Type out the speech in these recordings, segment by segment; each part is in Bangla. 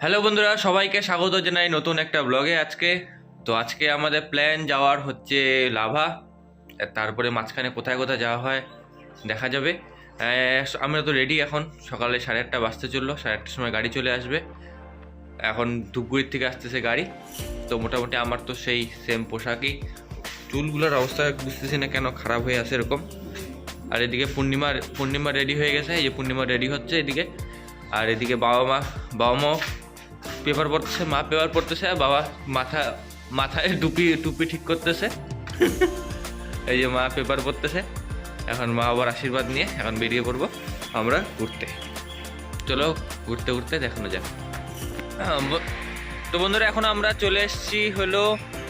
হ্যালো বন্ধুরা, সবাইকে স্বাগত জানাই নতুন একটা ব্লগে আজকে। তো আজকে আমাদের প্ল্যান যাওয়ার হচ্ছে লাভা। তারপরে মাঝখানে কোথায় কোথায় যাওয়া হয় দেখা যাবে। আমরা তো রেডি এখন। সকালে সাড়ে আটটা বাজতে চলল, সাড়ে আটটার সময় গাড়ি চলে আসবে। এখন ধূপগুড়ির থেকে আসতেছে গাড়ি। তো মোটামুটি আমার তো সেই সেম পোশাকই। চুলগুলোর অবস্থা বুঝতেছি না কেন খারাপ হয়ে আছে এরকম। আর এদিকে পূর্ণিমা পূর্ণিমা রেডি হয়ে গেছে। এই যে পূর্ণিমা রেডি হচ্ছে এদিকে। আর এদিকে বাবা মা, বাবা মাও পেপার পড়তেছে মা পেপার পড়তেছে আর বাবা মাথা মাথায় টুপি টুপি ঠিক করতেছে। এই যে মা পেপার পড়তেছে এখন মা আবার আশীর্বাদ নিয়ে এখন বেরিয়ে পড়ব আমরা ঘুরতে। চলো ঘুরতে ঘুরতে দেখানো যাক। তো বন্ধুরা এখন আমরা চলে এসেছি হলো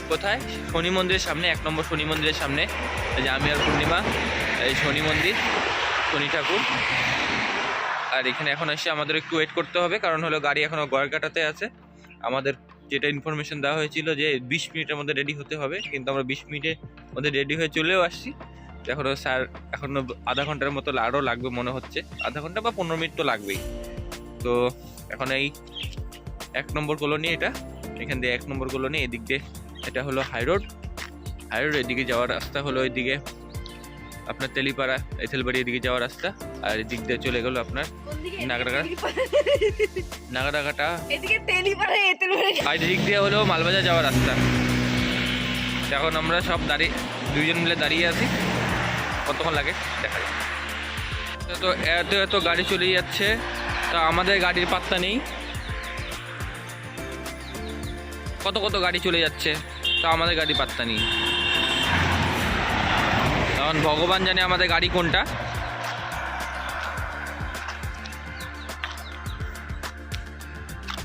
কোথায়? শনি মন্দিরের সামনে এক নম্বর শনি মন্দিরের সামনে। এই যে আমি আর পূর্ণিমা এই শনি মন্দির শনি ঠাকুর। আর এখানে এখন এসে আমাদের একটু ওয়েট করতে হবে, কারণ হলো গাড়ি এখনও গড়কাটাতে আছে। আমাদের যেটা ইনফরমেশন দেওয়া হয়েছিল যে বিশ মিনিটের মধ্যে রেডি হতে হবে, কিন্তু আমরা বিশ মিনিটের মধ্যে রেডি হয়ে চলেও আসছি। তো এখনও স্যার এখনও আধা ঘণ্টার মতো আরও লাগবে মনে হচ্ছে। আধা ঘণ্টা বা পনেরো মিনিট তো লাগবেই। তো এখন এই এক নম্বর কলোনি এটা, এখান দিয়ে এক নম্বর কলোনি এদিক দিয়ে, এটা হলো হাই রোড হাই রোড এদিকে যাওয়ার রাস্তা হলো এদিকে আপনার তেলিপাড়া এথেলবাড়ি এদিকে যাওয়ার রাস্তা আর এদিক দিয়ে চলে গেলো আপনার তেলি পারে আর এদিক দিয়ে হলো মালবাজার যাওয়ার রাস্তা। এখন আমরা সব দাঁড়িয়ে দুইজন মিলে দাঁড়িয়ে আছি। কতক্ষণ লাগে? দেখা যাক। তো এত এত গাড়ি চলে যাচ্ছে তা আমাদের গাড়ির পাত্তা নেই। কত কত গাড়ি চলে যাচ্ছে তা আমাদের গাড়ি পাত্তা নেই। এখন ভগবান জানে আমাদের গাড়ি কোনটা।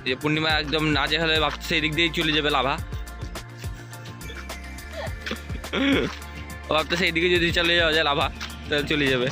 যে পূর্ণিমা একদম না যে হলে ভাবছে দিক দিয়েই চলে যাবে লাভা। ভাবতে সেই দিকে যদি চলে যাওয়া যায় লাভা, তাহলে চলে যাবে।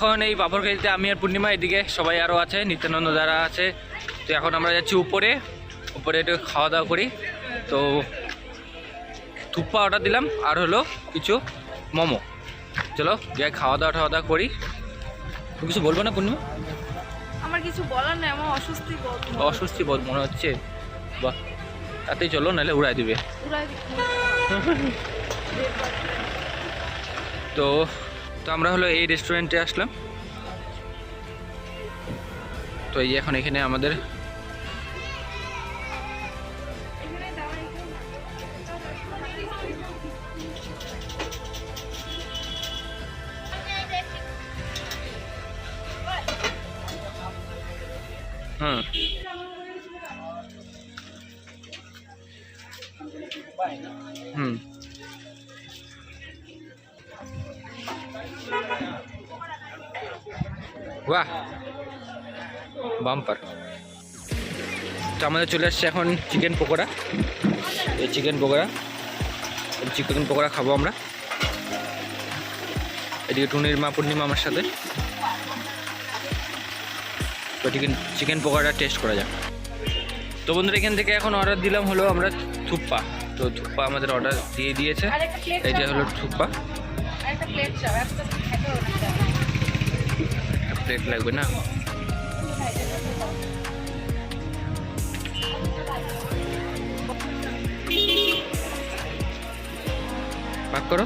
এখন এই পাপড় খেলতে আমি আর পূর্ণিমা এদিকে সবাই আরও আছে নিত্যানন্দ যারা আছে। তো এখন আমরা যাচ্ছি উপরে উপরে একটু খাওয়া দাওয়া করি। তো থুপ্পা অর্ডার দিলাম আর হলো কিছু মোমো। চলো যাই খাওয়া দাওয়া খাওয়া দাওয়া করি কিছু বলব না পূর্ণিমা? আমার কিছু বলার নেই আমার অস্বস্তি বোধ অস্বস্তি বোধ মনে হচ্ছে? বাহ তাতেই চলো নাহলে উড়াই দিবে। পুরাই তো তো আমরা হলো এই রেস্টুরেন্টে আসলাম। তো এই এখন এখানে আমাদের হুম। আমাদের চলে আসছে এখন চিকেন পকোড়া। এই চিকেন পকোড়া। চিকেন পকোড়া খাব আমরা। এদিকে টুনির মা পূর্ণিমা আমার সাথে। তো চিকেন চিকেন পকোড়া টেস্ট করা যাক। তো বন্ধুরা এখান থেকে এখন অর্ডার দিলাম হলো আমরা থুপ্পা। তো থুপ্পা আমাদের অর্ডার দিয়ে দিয়েছে। যে হলো থুপ্পা। প্লেট লাগবে না? ভাগ করো।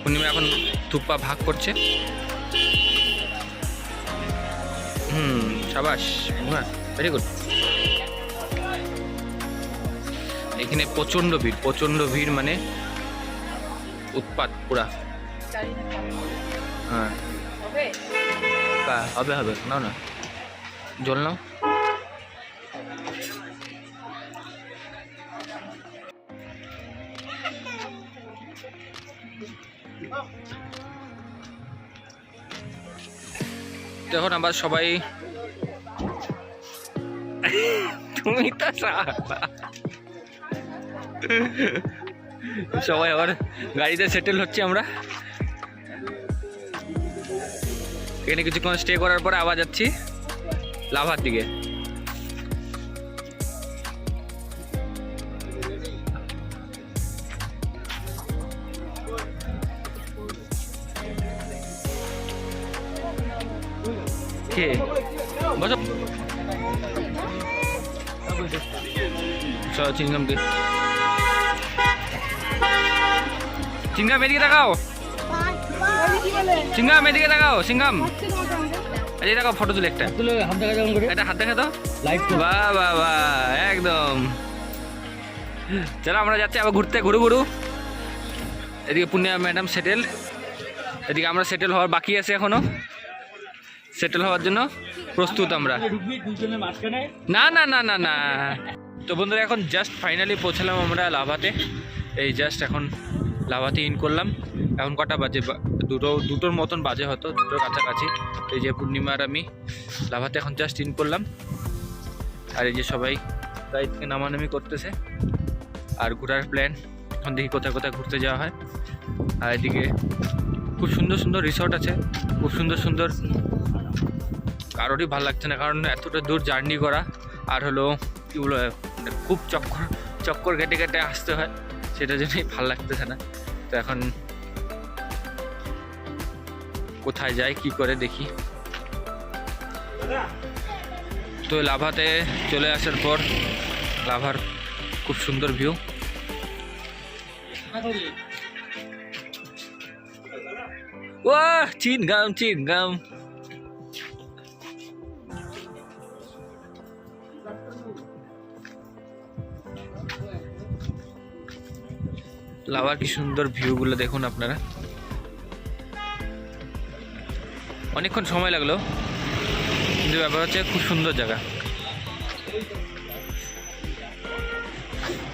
পূর্ণিমা এখন থুপ্পা ভাগ করছে। হুম সাবাস ভেরি গুড এখানে প্রচণ্ড ভিড় প্রচণ্ড ভিড় মানে উৎপাত পুরা। না হ্যাঁ হবে হবে নাও না। জল নাও। দেখুন আবার সবাই তুমি তো সবাই আবার গাড়িতে সেটেল হচ্ছে আমরা। এখানে কিছুক্ষণ স্টে করার পর আবার যাচ্ছি লাভার দিকে। বসো চলো চিংগাম দি চিংগাম এদিকে তাকাও। চিংগাম এদিকে তাকাও সিঙ্গাম এই দেখো ফটো তুলে একটা। দেখা এটা হাত দেখা তো? বাহ বাহ বাহ একদম। চলো আমরা যাচ্ছি আবার ঘুরতে ঘুরু ঘুরু। এদিকে পূর্ণিমা ম্যাডাম সেটেল এদিকে আমরা সেটেল হওয়ার বাকি আছে এখনও। সেটেল হওয়ার জন্য প্রস্তুত আমরা। না না না না না। তো বন্ধুরা, এখন জাস্ট ফাইনালি পৌঁছালাম আমরা লাভাতে। এই জাস্ট এখন লাভাতে ইন করলাম। এখন কটা বাজে? দুটো, দুটোর মতন বাজে হতো দুটোর কাছাকাছি। এই যে পূর্ণিমার আমি লাভাতে এখন জাস্ট ইন করলাম। আর এই যে সবাই গাড়ি থেকে নামানামি করতেছে। আর ঘোরার প্ল্যান এখন দেখি কোথায় কোথায় ঘুরতে যাওয়া হয়। আর এদিকে খুব সুন্দর সুন্দর রিসর্ট আছে। খুব সুন্দর সুন্দর কারোরই ভালো লাগছে না, কারণ এতটা দূর জার্নি করা আর হলো কী বলো খুব চক্কর চক্কর কেটে কেটে আসতে হয় সেটার জন্যই ভালো লাগতেছে না। তো এখন কোথায় যাই, কি করে দেখি। তো লাভাতে চলে আসার পর লাভার খুব সুন্দর ভিউ ও চিনগাম চিনগাম। লাভার কি সুন্দর ভিউগুলো দেখুন আপনারা। অনেকক্ষণ সময় লাগল, কিন্তু ব্যাপার হচ্ছে খুব সুন্দর জায়গা।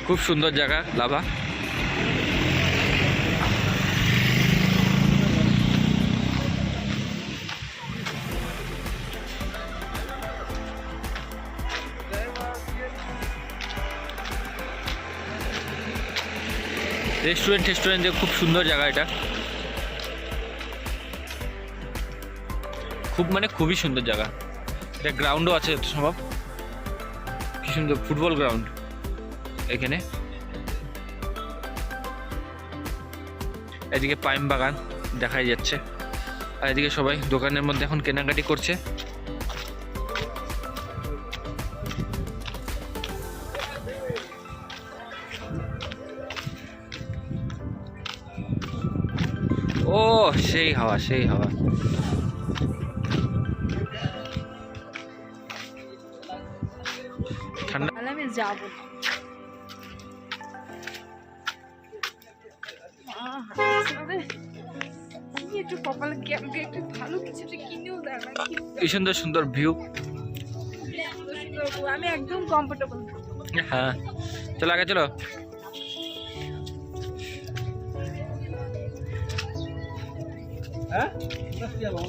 খুব সুন্দর জায়গা লাভা রেস্টুরেন্ট টেস্টুরেন্ট খুব সুন্দর জায়গা এটা। খুব মানে খুবই সুন্দর জায়গা। এটা গ্রাউন্ডও আছে যত সম্ভব। কি সুন্দর ফুটবল গ্রাউন্ড এখানে। এদিকে পাইম বাগান দেখাই যাচ্ছে। আর এদিকে সবাই দোকানের মধ্যে এখন কেনাকাটি করছে। ও সেই হাওয়া সেই হাওয়া। ঠান্ডা আমি যাব। কি একটু কপালে আমাকে একটু ভালো কিছু কিনেও দেয় না কি? কি সুন্দর সুন্দর ভিউ আমি একদম কমফোর্টেবল হ্যাঁ। চলো আগে চলো। 哎，你那是电龙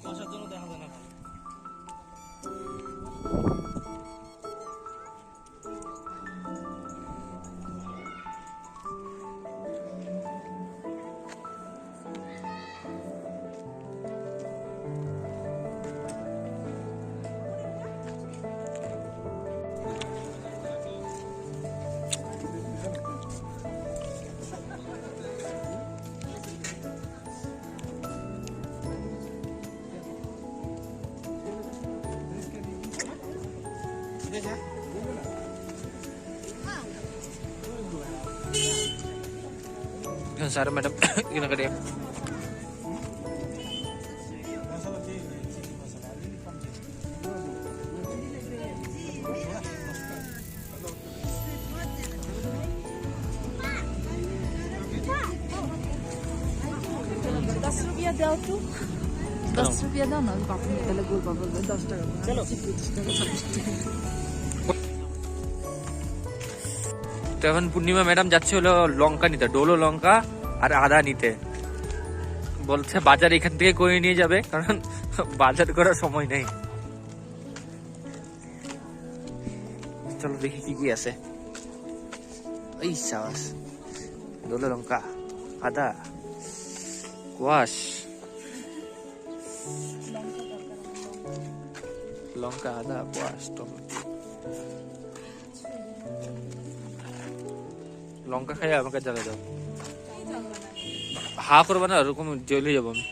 কষার জন্য দেখা যায় না। ha? Yan, Dat is weer dan, dat dat is weer dan, dat is weer তো এখন পূর্ণিমা ম্যাডাম যাচ্ছে হলো লঙ্কা নিতে, ডোলো লঙ্কা আর আদা নিতে। বলছে বাজার এখান থেকে করে নিয়ে যাবে, কারণ বাজার করার সময় নেই। চলো দেখি কি কি আছে। এই সাবাস, ডোলো লঙ্কা, আদা কোয়াশ লঙ্কা আদা কোয়াশ টমেটো। লঙ্কা খাই আমাকে জ্বালা দাও। হা করবে না, ওরকম জ্বলে যাব আমি।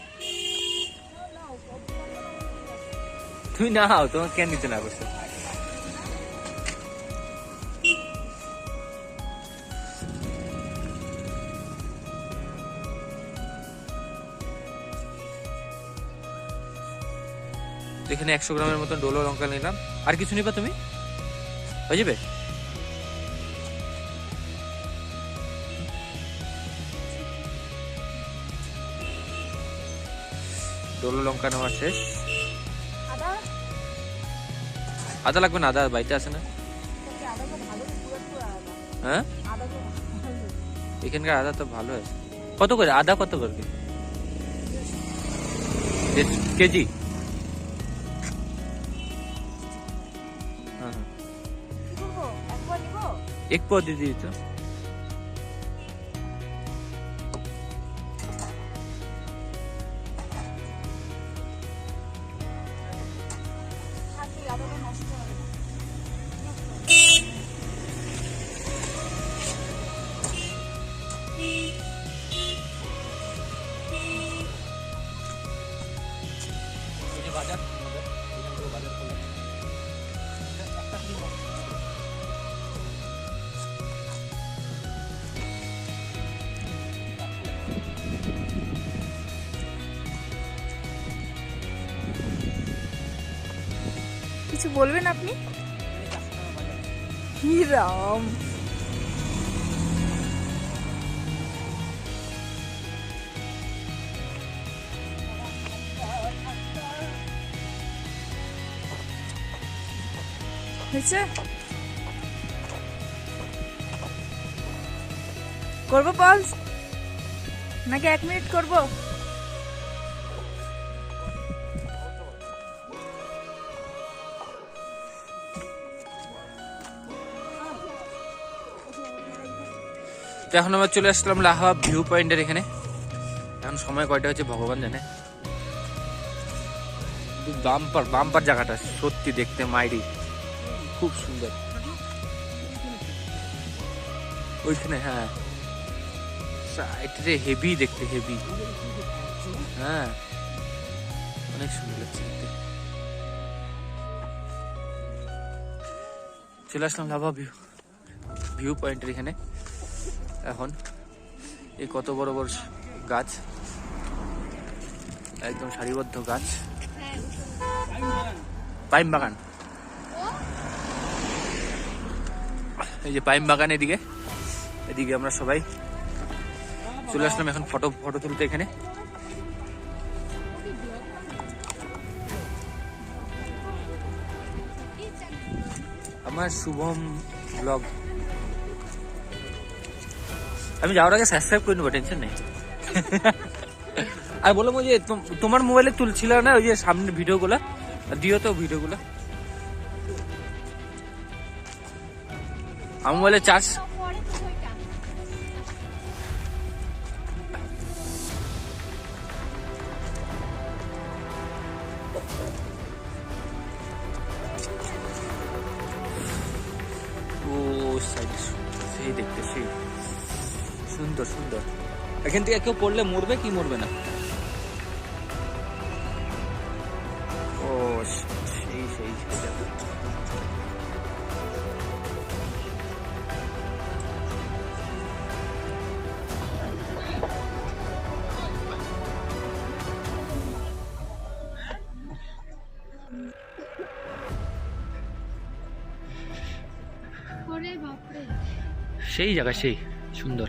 তুমি হাও, তোমাকে কেন নিতে না করছ? এখানে একশো গ্রামের মতন ডোলো লঙ্কা নিলাম। আর কিছু নিবা তুমি? হয়ে যাবে? ডোলো লঙ্কা নেওয়া শেষ। আদা? লাগবে না আদা বাড়িতে আছে না? পুরো পুরো হ্যাঁ? এখানকার আদা তো ভালো আছে। কত করে? আদা কত করে কেজি? হ্যাঁ হ্যাঁ। এক পাও দিয়ে দিই তো। কিছু বলবেন আপনি? হয়েছে? করব পজ নাকি এক মিনিট করব? তো এখন আমরা চলে আসলাম লাহা ভিউ পয়েন্টের এখানে। এখন সময় কয়টা হচ্ছে ভগবান জানে। বাম্পার বাম্পার জায়গাটা, সত্যি দেখতে মাইরি। খুব সুন্দর। ওইখানে হ্যাঁ। সাইডে হেভি দেখতে হেভি হ্যাঁ। অনেক সুন্দর লাগছে দেখতে। চলে আসলাম লাভা ভিউ ভিউ পয়েন্টের এখানে। এখন। এই কত বড় বড় গাছ। একদম সারিবদ্ধ গাছ। পাইম বাগান। এই যে পাইম বাগান এদিকে। এদিকে আমরা সবাই চলে আসলাম এখন ফটো ফটো তুলতে এখানে। আমার শুভম ব্লগ। আমি যাওয়ার আগে সাবস্ক্রাইব করে নেব টেনশন নেই। আর বললাম ওই যে তোমার মোবাইলে তুলছিল না ওই যে সামনে ভিডিওগুলো? দিও তো ভিডিওগুলো। আমার মোবাইলে চার্জ সুন্দর সুন্দর। এখান থেকে কেউ পড়লে মরবে কি মরবে না? ও সেই জায়গা সেই সুন্দর।